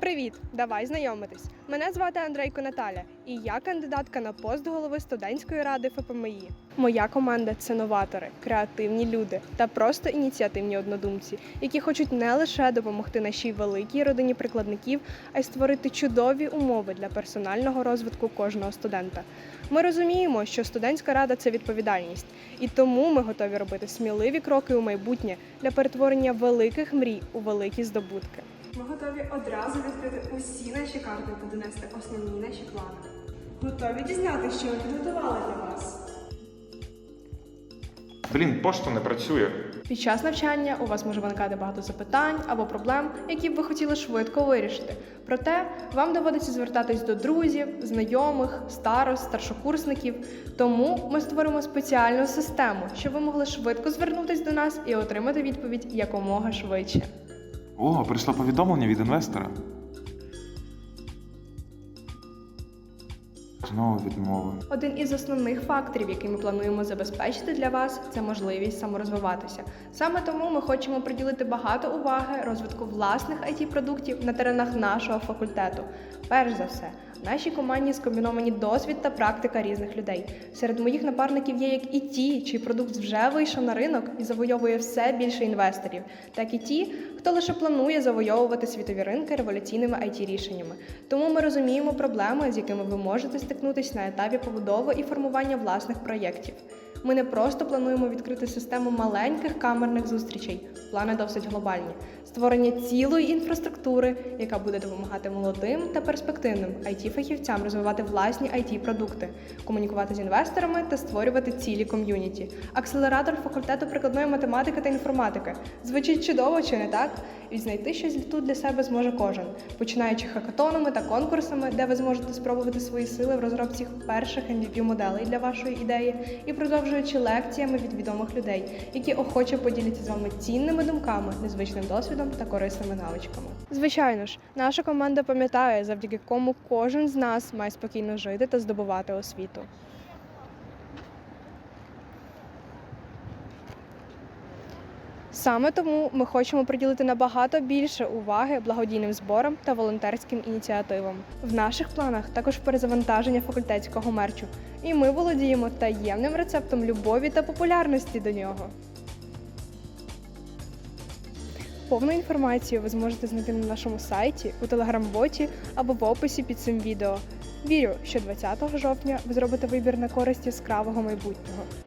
Привіт, давай знайомитись. Мене звати Андрейко Наталя, і я кандидатка на пост голови студентської ради ФПМІ. Моя команда це новатори, креативні люди та просто ініціативні однодумці, які хочуть не лише допомогти нашій великій родині прикладників, а й створити чудові умови для персонального розвитку кожного студента. Ми розуміємо, що студентська рада це відповідальність, і тому ми готові робити сміливі кроки у майбутнє для перетворення великих мрій у великі здобутки. Ми готові одразу відкрити усі наші карти та донести основні наші плани. Готові дізнатися, що ми підготували для вас. Блін, пошта не працює. Під час навчання у вас може виникати багато запитань або проблем, які б ви хотіли швидко вирішити. Проте вам доводиться звертатись до друзів, знайомих, старост, старшокурсників. Тому ми створимо спеціальну систему, щоб ви могли швидко звернутись до нас і отримати відповідь якомога швидше. О, прийшло повідомлення від інвестора. Знову відмова. Один із основних факторів, який ми плануємо забезпечити для вас, це можливість саморозвиватися. Саме тому ми хочемо приділити багато уваги розвитку власних it продуктів на теренах нашого факультету. Перш за все, в нашій команді скомбіновані досвід та практика різних людей. Серед моїх напарників є як і ті, чий продукт вже вийшов на ринок і завойовує все більше інвесторів, так і ті, хто лише планує завойовувати світові ринки революційними it рішеннями. Тому ми розуміємо проблеми, з якими ви можете стикнутися на етапі побудови і формування власних проєктів. Ми не просто плануємо відкрити систему маленьких камерних зустрічей, плани досить глобальні, створення цілої інфраструктури, яка буде допомагати молодим та перспективним it фахівцям розвивати власні it продукти комунікувати з інвесторами та створювати цілі ком'юніті. Акселератор факультету прикладної математики та інформатики. Звучить чудово, чи не так? І знайти щось тут для себе зможе кожен, починаючи хакатонами та конкурсами, де ви зможете спробувати свої сили в розробці перших MVP моделей для вашої ідеї, і продовжуючи лекціями від відомих людей, які охоче поділяться з вами цінними думками, незвичним досвідом та корисними навичками. Звичайно ж, наша команда пам'ятає, завдяки кому кожен з нас має спокійно жити та здобувати освіту. Саме тому ми хочемо приділити набагато більше уваги благодійним зборам та волонтерським ініціативам. В наших планах також перезавантаження факультетського мерчу, і ми володіємо таємним рецептом любові та популярності до нього. Повну інформацію ви зможете знайти на нашому сайті, у телеграм-боті або в описі під цим відео. Вірю, що 20 жовтня ви зробите вибір на користь яскравого майбутнього.